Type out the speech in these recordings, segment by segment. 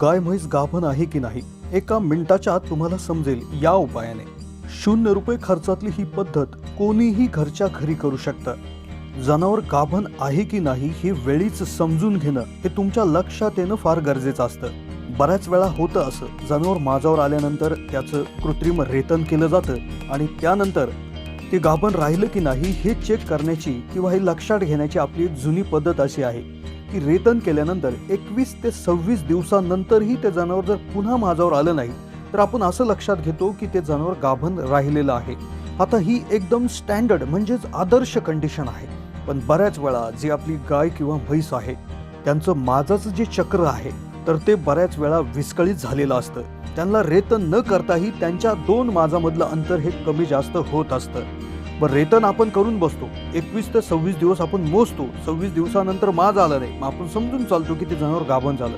गाय म्हैस गाभण आहे की नाही एका मिनिटाच्या आत तुम्हाला समजेल या उपायाने. शून्य रुपये खर्चातली ही पद्धत कोणीही घरच्या घरी करू शकतं. जनावर गाभण आहे की नाही हे वेळीच समजून घेणं हे तुमच्या लक्षात येणं फार गरजेचं असतं. बऱ्याच वेळा होतं असं जनावर माझावर आल्यानंतर त्याचं कृत्रिम रेतन केलं जातं आणि त्यानंतर ते गाभण राहिलं की नाही हे चेक करण्याची किंवा हे लक्षात घेण्याची आपली एक जुनी पद्धत अशी आहे. की रेतन केल्यानंतर एकवीस ते सव्वीस दिवसानंतरही ते जनावर जर पुन्हा माझावर आलं नाही तर आपण असं लक्षात घेतो की ते जनावर गाभण राहिलेलं आहे. आता ही एकदम स्टँडर्ड म्हणजेच आदर्श कंडिशन आहे. पण बऱ्याच वेळा जी आपली गाय किंवा म्हैस आहे त्यांचं माझाचं जे चक्र आहे तर ते बऱ्याच वेळा विस्कळीत झालेलं असतं. त्यांना रेतन न करताही त्यांच्या दोन माझामधलं अंतर हे कमी जास्त होत असतं. पण रेतन आपण करून बसतो. एकवीस ते सव्वीस दिवस आपण मोजतो. सव्वीस दिवसानंतर माज आला नाही. मग आपण समजून चालतो की ते जनावर गाभण झालं.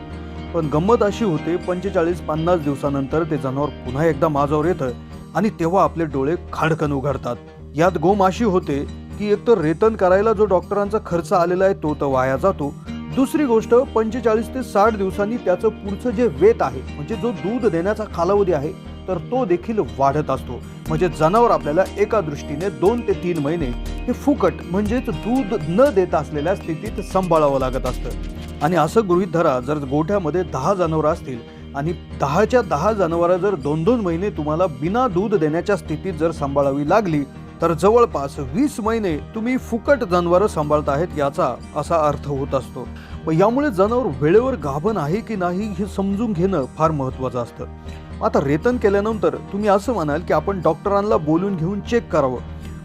पण गंमत अशी होते पंचेचाळीस पन्नास दिवसानंतर ते जनावर पुन्हा एकदा माजावर येतं आणि तेव्हा आपले डोळे खाडकन उघडतात. यात गोम अशी होते की एकतर रेतन करायला जो डॉक्टरांचा खर्च आलेला आहे तो तर वाया जातो. दुसरी गोष्ट पंचेचाळीस ते साठ दिवसांनी त्याचं पुढचं जे वेत आहे म्हणजे जो दूध देण्याचा कालावधी आहे तर तो देखील वाढत असतो. म्हणजे जनावर आपल्याला एका दृष्टीने दोन ते तीन महिने हे फुकट म्हणजेच दूध न देता असलेल्या स्थितीत सांभाळावं लागत असतं. आणि असं गृहीत धरा जर गोठ्यामध्ये दहा जनावरं असतील आणि दहाच्या दहा जनावरं जर दोन दोन महिने तुम्हाला बिना दूध देण्याच्या स्थितीत जर सांभाळावी लागली तर जवळपास वीस महिने तुम्ही फुकट जनावरं सांभाळत आहेत याचा असा अर्थ होत असतो. यामुळे जनावर वेळेवर गाभण आहे की नाही हे समजून घेणं फार महत्त्वाचं असतं. आता रेतन केल्यानंतर तुम्ही असं म्हणाल की आपण डॉक्टरांना बोलून घेऊन चेक करावं.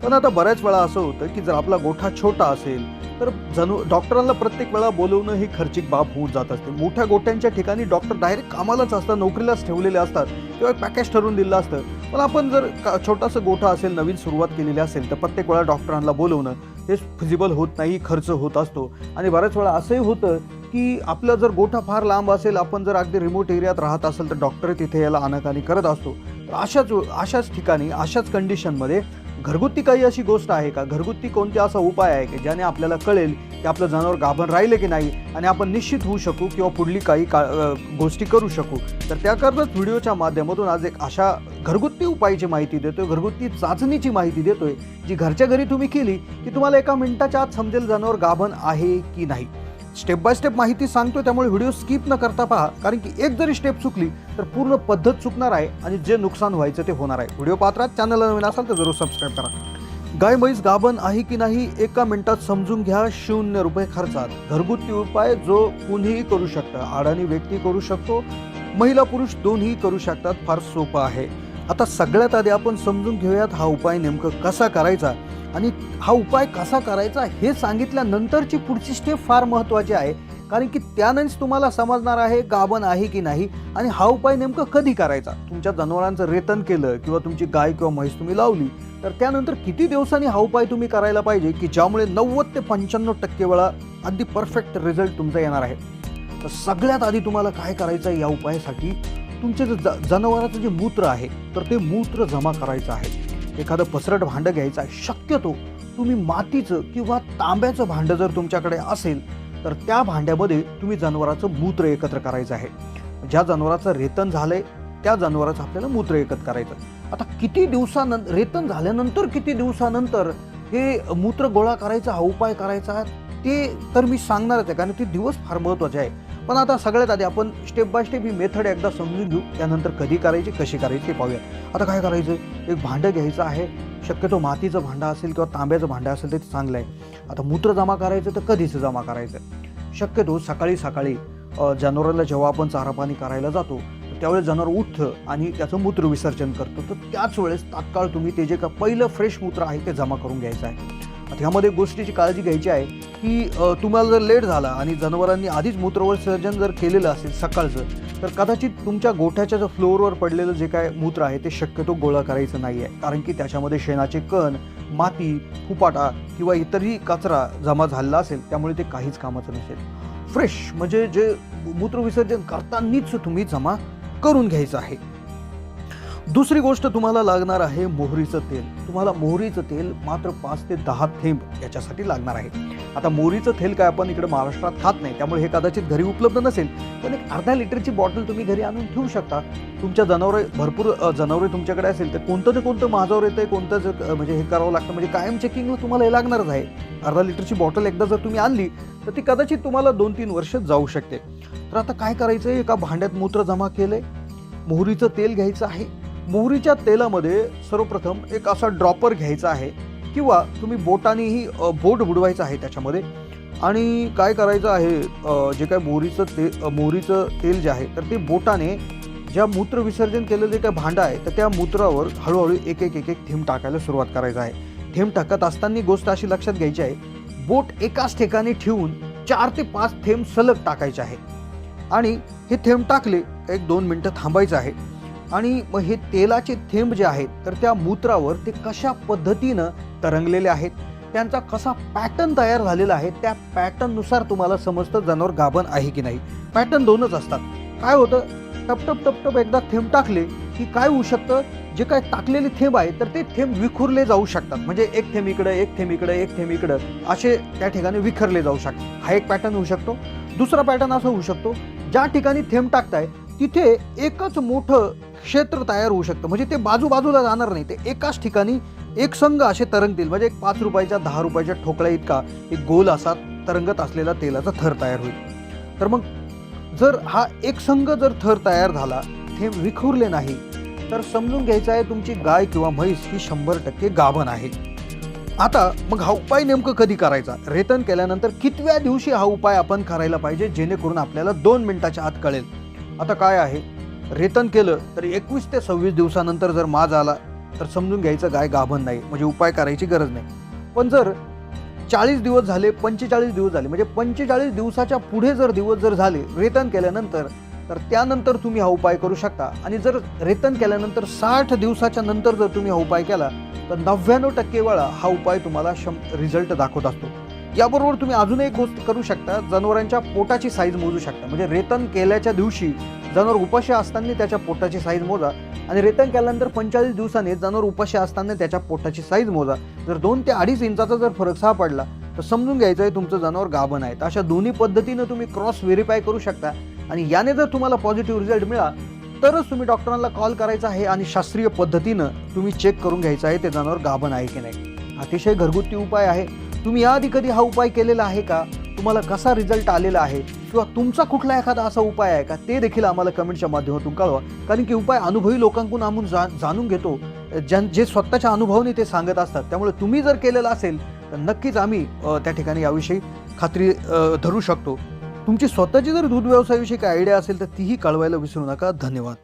पण आता बऱ्याच वेळा असं होतं की जर आपला गोठा छोटा असेल तर जणू डॉक्टरांना प्रत्येक वेळा बोलवणं ही खर्चिक बाब होऊन जात असते. मोठ्या गोट्यांच्या ठिकाणी डॉक्टर डायरेक्ट कामालाच असतात नोकरीलाच ठेवलेले असतात किंवा एक पॅकेज ठरवून दिलं असतं. पण आपण जर का- छोटासा गोठा असेल नवीन सुरुवात केलेली असेल तर प्रत्येक वेळा डॉक्टरांना बोलवणं हे फिजिबल होत नाही खर्च होत असतो. आणि बऱ्याच वेळा असंही होतं की आपला जर गोठा फार लांब असेल आपण जर अगदी रिमोट एरियात राहत असेल तर डॉक्टर तिथे याला आनाकानी करत असतो. तर अशाच अशाच ठिकाणी अशाच कंडिशनमध्ये घरगुती काही अशी गोष्ट आहे का? घरगुती कोणते असा उपाय आहे की ज्याने आपल्याला कळेल की आपलं जनावर गाभण राहिलं की नाही आणि आपण निश्चित होऊ शकू किंवा पुढली काही का गोष्टी करू शकू? तर त्याकरताच व्हिडिओच्या माध्यमातून आज एक अशा घरगुती उपायाची माहिती देतोय घरगुती चाचणीची माहिती देतोय जी घरच्या घरी तुम्ही केली की तुम्हाला एका मिनिटाच्या आत समजेल जनावर गाभण आहे की नाही. स्टेप बाय स्टेप माहिती सांगतो त्यामुळे व्हिडिओ स्किप न करता पहा. कारण की एक जरी स्टेप चुकली तर पूर्ण पद्धत चुकणार आहे आणि जे नुकसान व्हायचं ते होणार आहे. व्हिडिओ पात्रात चॅनलला नवीन असाल तर जरूर सबस्क्राईब करा. गाय म्हैस गाभण आहे की नाही एका मिनिटात समजून घ्या शून्य रुपये खर्चात. घरगुती उपाय जो कुणीही करू शकतं. अडाणी व्यक्ती करू शकतो महिला पुरुष दोन्ही करू शकतात फार सोपं आहे. आता सगळ्यात आधी आपण समजून घेऊयात हा उपाय नेमकं कसा करायचा आणि हा उपाय कसा करायचा हे सांगितल्यानंतरची पुढची स्टेप फार महत्त्वाची आहे. कारण की त्यानंच तुम्हाला समजणार आहे गाभण आहे की नाही आणि हा उपाय नेमकं कधी करायचा? तुमच्या जनावरांचं रेतन केलं किंवा तुमची गाय किंवा म्हैस तुम्ही लावली तर त्यानंतर किती दिवसांनी हा उपाय तुम्ही करायला पाहिजे की ज्यामुळे नव्वद ते पंच्याण्णव टक्के वेळा अगदी परफेक्ट रिझल्ट तुमचा येणार आहे? तर सगळ्यात आधी तुम्हाला काय करायचं आहे या उपायासाठी? तुमचे जे ज जनावराचं जे मूत्र आहे तर ते मूत्र जमा करायचं आहे. एखादं पसरट भांडं घ्यायचं आहे. शक्यतो तुम्ही मातीचं किंवा तांब्याचं भांडं जर तुमच्याकडे असेल तर त्या भांड्यामध्ये तुम्ही जनावराचं मूत्र एकत्र करायचं आहे. ज्या जनावराचं रेतन झालंय त्या जनावराचं आपल्याला मूत्र एकत्र करायचं आता किती दिवसानंतर रेतन झाल्यानंतर किती दिवसानंतर हे मूत्र गोळा करायचा हा उपाय करायचा ते तर मी सांगणारच आहे कारण ते दिवस फार महत्त्वाचे आहे. पण आता सगळ्यात आधी आपण स्टेप बाय स्टेप ही मेथड एकदा समजून घेऊ. त्यानंतर कधी करायची कशी करायची ते पाहूया आता काय करायचं? एक भांडं घ्यायचं आहे. शक्यतो मातीचं भांडं असेल किंवा तांब्याचं भांडं असेल ते चांगलं आहे. आता मूत्र जमा करायचं तर कधीचं जमा करायचं? शक्यतो सकाळी सकाळी जनावराला जेव्हा आपण चारा पाणी करायला जातो त्यावेळेस जनावर उठतं आणि त्याचं मूत्र विसर्जन करतो. तर त्याच वेळेस तात्काळ तुम्ही ते जे का पहिलं फ्रेश मूत्र आहे ते जमा करून घ्यायचं आहे. आता ह्यामध्ये गोष्टीची काळजी घ्यायची आहे की तुम्हाला जर लेट झाला आणि जनावरांनी आधीच मूत्रविसर्जन जर केलेलं असेल सकाळचं तर कदाचित तुमच्या गोठ्याच्या जर फ्लोअरवर पडलेलं जे काय मूत्र आहे ते शक्यतो गोळा करायचं नाही आहे. कारण की त्याच्यामध्ये शेणाचे कण माती फुपाटा किंवा इतरही कचरा जमा झालेला असेल त्यामुळे ते काहीच कामाचं नसेल. फ्रेश म्हणजे जे मूत्रविसर्जन करतानाच तुम्ही जमा करून घ्यायचं आहे. दुसरी गोष्ट तुम्हाला लागणार आहे मोहरीचं तेल. तुम्हाला मोहरीचं तेल मात्र पाच ते दहा थेंब याच्यासाठी लागणार आहे. आता मोहरीचं तेल काय आपण इकडे महाराष्ट्रात खात नाही त्यामुळे हे कदाचित घरी उपलब्ध नसेल. पण एक अर्धा लिटरची बॉटल तुम्ही घरी आणून ठेवू शकता. तुमच्या जनावरे भरपूर जनावरे तुमच्याकडे असेल तर कोणतं ना कोणतं माझ्यावर येतं कोणतं म्हणजे हे करावं लागतं. म्हणजे कायम चेकिंगला तुम्हाला हे लागणारच आहे. अर्धा लिटरची बॉटल एकदा जर तुम्ही आणली तर ती कदाचित तुम्हाला दोन तीन वर्ष जाऊ शकते. तर आता काय करायचं आहे एका भांड्यात मूत्र जमा केलं आहे मोहरीचं तेल घ्यायचं आहे. मोहरीच्या तेलामध्ये सर्वप्रथम एक असा ड्रॉपर घ्यायचा आहे किंवा तुम्ही बोटानेही बोट बुडवायचं आहे त्याच्यामध्ये. आणि काय करायचं आहे जे काय मोहरीचं ते मोहरीचं तेल जे आहे तर ते बोटाने ज्या मूत्र विसर्जन केलेलं जे काय भांडं आहे तर त्या मूत्रावर हळूहळू एक एक एक एक थेंब टाकायला सुरुवात करायचं आहे. थेंब टाकत असताना गोष्ट अशी लक्षात घ्यायची आहे बोट एकाच ठिकाणी ठेवून चार ते पाच थेंब सलग टाकायचे आहे. आणि हे थेंब टाकले एक दोन मिनटं थांबायचं आहे. आणि मग हे तेलाचे थेंब जे आहेत तर त्या मूत्रावर ते कशा पद्धतीनं तरंगलेले आहेत त्यांचा कसा पॅटर्न तयार झालेला आहे त्या पॅटर्ननुसार तुम्हाला समजतं जनावर गाभण आहे की नाही. पॅटर्न दोनच असतात. काय होतं? टपटप टपटप एकदा थेंब टाकले की काय होऊ शकतं? जे काय टाकलेले थेंब आहे तर ते थेंब विखुरले जाऊ शकतात. म्हणजे एक थेंब इकडं एक थेंब इकडं एक थेंब इकडं असे त्या ठिकाणी विखरले जाऊ शकतात. हा एक पॅटर्न होऊ शकतो. दुसरा पॅटर्न असा होऊ शकतो ज्या ठिकाणी थेंब टाकताय तिथे एकच मोठं क्षेत्र तयार होऊ शकतं. म्हणजे ते बाजू बाजूला जाणार नाही. ते एकाच ठिकाणी एक संघ असे तरंगतील. म्हणजे एक पाच रुपयाच्या दहा रुपयाच्या ठोकळ्या इतका एक गोल असा तरंगत असलेला तेलाचा थर तयार होईल. तर मग जर हा एक संघ जर थर तयार झाला हे विखुरले नाही तर समजून घ्यायचं आहे तुमची गाय किंवा म्हैस ही शंभर टक्के गाभण आहे. आता मग हा उपाय नेमकं कधी करायचा? रेतन केल्यानंतर कितव्या दिवशी हा उपाय आपण करायला पाहिजे जेणेकरून आपल्याला दोन मिनिटाच्या आत कळेल? आता काय आहे? रेतन केलं तर एकवीस ते सव्वीस दिवसानंतर जर माज आला तर समजून घ्यायचं गाय गाभण नाही. म्हणजे उपाय करायची गरज नाही. पण जर चाळीस दिवस झाले पंचेचाळीस दिवस झाले म्हणजे पंचेचाळीस दिवसाच्या पुढे जर दिवस जर झाले रेतन केल्यानंतर तर त्यानंतर तुम्ही हा उपाय करू शकता. आणि जर रेतन केल्यानंतर साठ दिवसाच्या नंतर जर तुम्ही हा उपाय केला तर नव्याण्णव टक्के वेळा हा उपाय तुम्हाला शं रिझल्ट दाखवत असतो. याबरोबर तुम्ही अजून एक गोष्ट करू शकता जनावरांच्या पोटाची साईज मोजू शकता. म्हणजे रेतन केल्याच्या दिवशी जनावर उपाशी असताना त्याच्या पोटाची साईज मोजा आणि रेतन केल्यानंतर पंचेचाळीस दिवसांनी जनावर उपाशी असताना त्याच्या पोटाची साईज मोजा. जर दोन ते अडीच इंचाचा जर फरक सापडला तर समजून घ्यायचं आहे तुमचं जनावर गाभण आहे. तर अशा दोन्ही पद्धतीनं तुम्ही क्रॉस व्हेरीफाय करू शकता आणि याने जर तुम्हाला पॉझिटिव्ह रिझल्ट मिळाला तरच तुम्ही डॉक्टरांना कॉल करायचा आहे आणि शास्त्रीय पद्धतीनं तुम्ही चेक करून घ्यायचं आहे ते जनावर गाभण आहे की नाही. अतिशय घरगुती उपाय आहे. तुम्ही याआधी कधी हा उपाय केलेला आहे का? तुम्हाला कसा रिझल्ट आलेला आहे? किंवा तुमचा कुठला एखादा असा उपाय आहे का? ते देखील आम्हाला कमेंटच्या माध्यमातून कळवा. कारण की उपाय अनुभवी लोकांकडून आम्ही जा जाणून घेतो. ज्यां जे स्वतःच्या अनुभवाने ते सांगत असतात. त्यामुळे तुम्ही जर केलेलं असेल तर नक्कीच आम्ही त्या ठिकाणी याविषयी खात्री धरू शकतो. तुमची स्वतःची जर दूध व्यवसायाविषयी काय आयडिया असेल तर तीही कळवायला विसरू नका. धन्यवाद.